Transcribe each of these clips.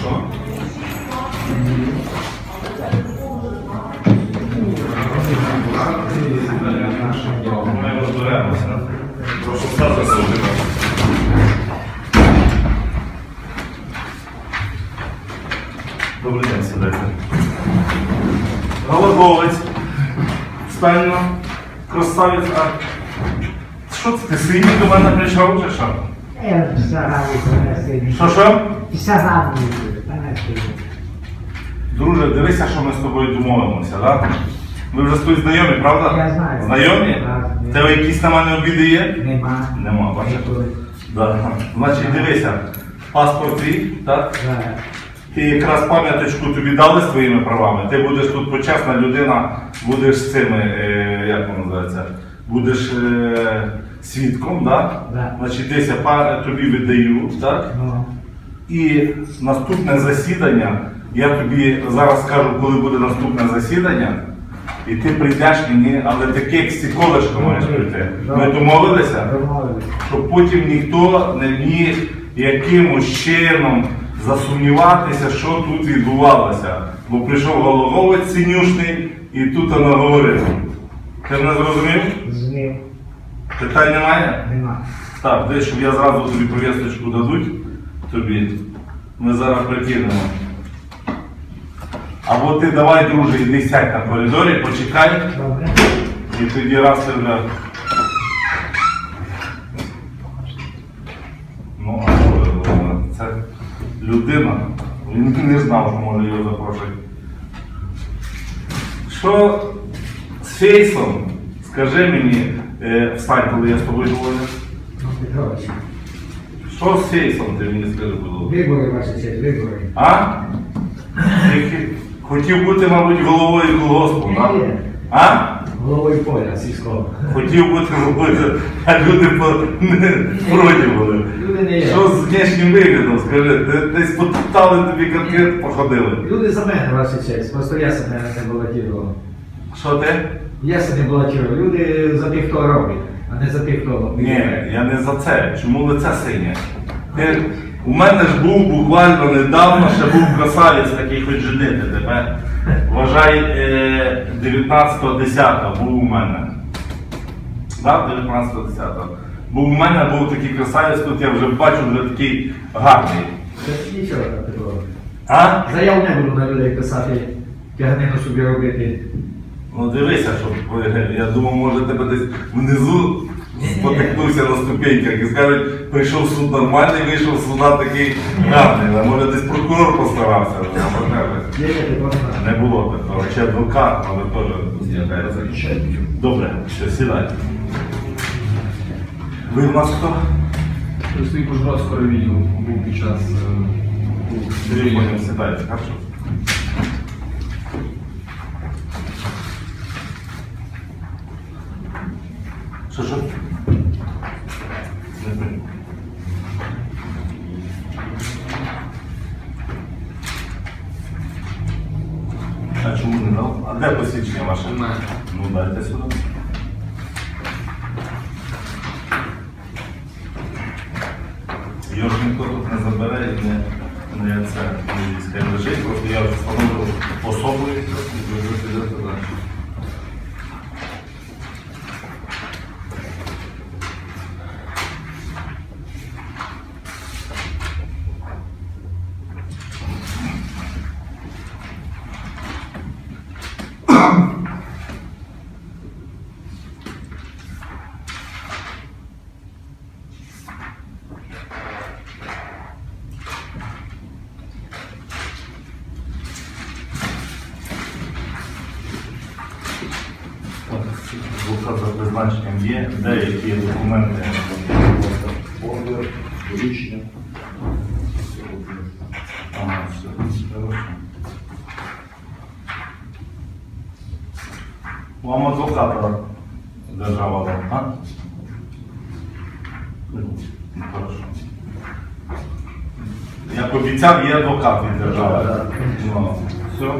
Що? Ми розберемося. Прошу все засудимо. Добрий день, сідайте. Голодовець. Стально. Красавець. Що це ти свій до мене прийшов чи що? Що що? Друже, дивися, що ми з тобою домовимося, так? Ми вже з тобою знайомі, правда? Я знаю. Знайомі? В тебе якісь на мене обіди є? Нема. Нема, бачиш? Да. Значить, дивися, паспорт твій, так? Да. І якраз пам'яточку тобі дали з твоїми правами. Ти будеш тут почесна людина, будеш з цими, е, як воно називається, будеш е, свідком, так? Да. Значить, десь я па- тобі видаю, так? Ну, І наступне засідання, я тобі зараз скажу, коли буде наступне засідання, і ти прийдеш мені, але таке як стіколишко маєш прийти. Ми домовилися, домовились. щоб потім ніхто не міг якимось чином засумніватися, що тут відбувалося. Бо прийшов голововець синюшний і тут вона говорив. Ти мене зрозумів? Зрозумів. Питань немає? Нема. Так, десь, щоб я зразу тобі повісточку дадуть тобі. Ми зараз прикинемо. Або ти давай, друже, іди сядь на коридорі, почекай, Добре. і тоді раз ти вже. Ну, а що це людина. Він не знав, що може його запрошувати. Що з фейсом? Скажи мені, е, встань, коли я з тобою говорю. Петрович. Що з фейсом ти мені скажи, ласка? Вибори, ваша честь, вибори. А? Хотів бути, мабуть, головою колгоспу? Ні. А? Головою поля сільського. Хотів бути головою, а люди по- не проти були. Люди не є. Що з внешнім виглядом, скажи, Де- десь потоптали тобі конкрет, походили. Люди за мене, ваша честь. Просто я себе не балотував. Що ти? Я себе балотував. Люди за тих, хто робить, а не за тих, хто... Ні, я не за це. Чому лице синє? Ти, у мене ж був буквально недавно ще був красавець такий хоч женити тебе. Вважай, е, 19.10 був у мене. Так, 19.10. Був у мене, був такий красавець, тут я вже бачу, вже такий гарний. Це Нічого, Петрович. А? Заяв не буду на людей писати, тягнину собі робити. Ну дивися, щоб е, я думав, може тебе десь внизу спотикнувся на ступеньках і скажуть, прийшов суд нормальний, вийшов суда такий гарний. А може десь прокурор постарався. Не було такого, чи адвокат, але теж Добре, все, сідай. Ви у нас хто? Представник Ужгородського відділу був під час е, потім сідайте, хорошо? Не понял. А чому не дав? А де посвідчення ваше? Ну дайте сюди. Його ж ніхто тут не забере і не, не це не лежить, просто я встановлю особу і ви вже підете далі. Двока за призначенням є, деякі документи. Ордер, рішення. Ага, все, хорошо. Вам адвоката держава дала, а? Ну, хорошо. Як обіцяв, є адвокат від держави. Ну, все.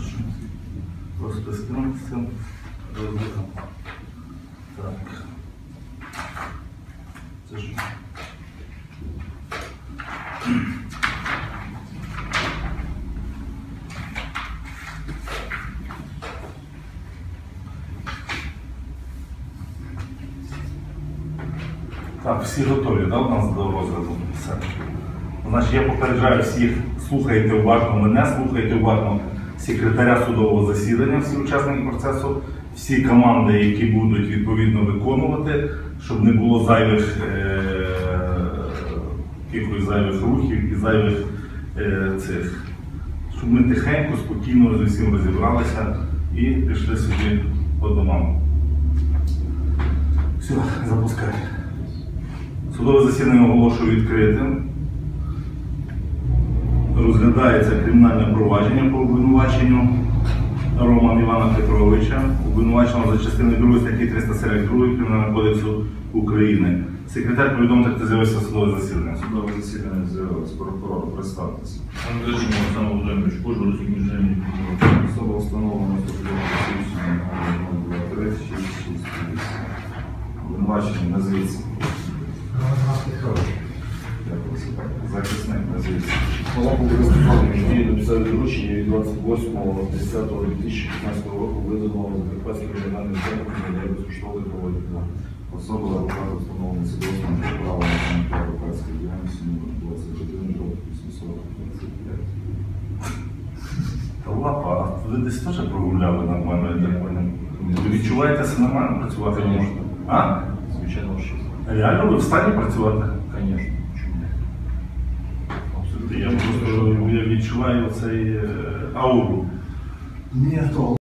Ж? Просто цим розберемо. Так. Це ж. Так, всі готові, да, у нас до розгляду? Все. Значить, я попереджаю всіх, слухайте уважно мене, слухайте уважно секретаря судового засідання, всі учасники процесу, всі команди, які будуть відповідно виконувати, щоб не було зайвих е- якихось зайвих рухів і зайвих е- цих. Щоб ми тихенько, спокійно з усім розібралися і пішли собі по домам. Все, запускай. Судове засідання оголошую відкритим. Розглядається кримінальне провадження по обвинуваченню Романа Івана Петровича, обвинуваченого за частиною 2 статті 342 Кримінального кодексу України. Секретар повідомив, як з'явився судове засідання. Судове засідання з'явилось прокурор, представтеся. Андрій Олександр Володимирович, кожу розуміжені. Особа встановлена судовим засіданням номер 3668. Обвинувачений, назвіться. Роман Петрович. Захисник, назвіться. Малахов Степанович діє написав доручення від 28.10.2015 року виданого Закарпатським регіональним центром для безкоштовної проводити. Особа адвоката встановлена свідоцтвом про право на заняття адвокатської діяльності номер 21 років 825. Та лапа, а ви десь теж прогуляли нормально, я так понял? Ви відчуваєте нормально працювати можете? А? Звичайно, що. Реально ви в стані працювати? Звісно. Чому? Я просто відчуваю цей ауру. Ні, то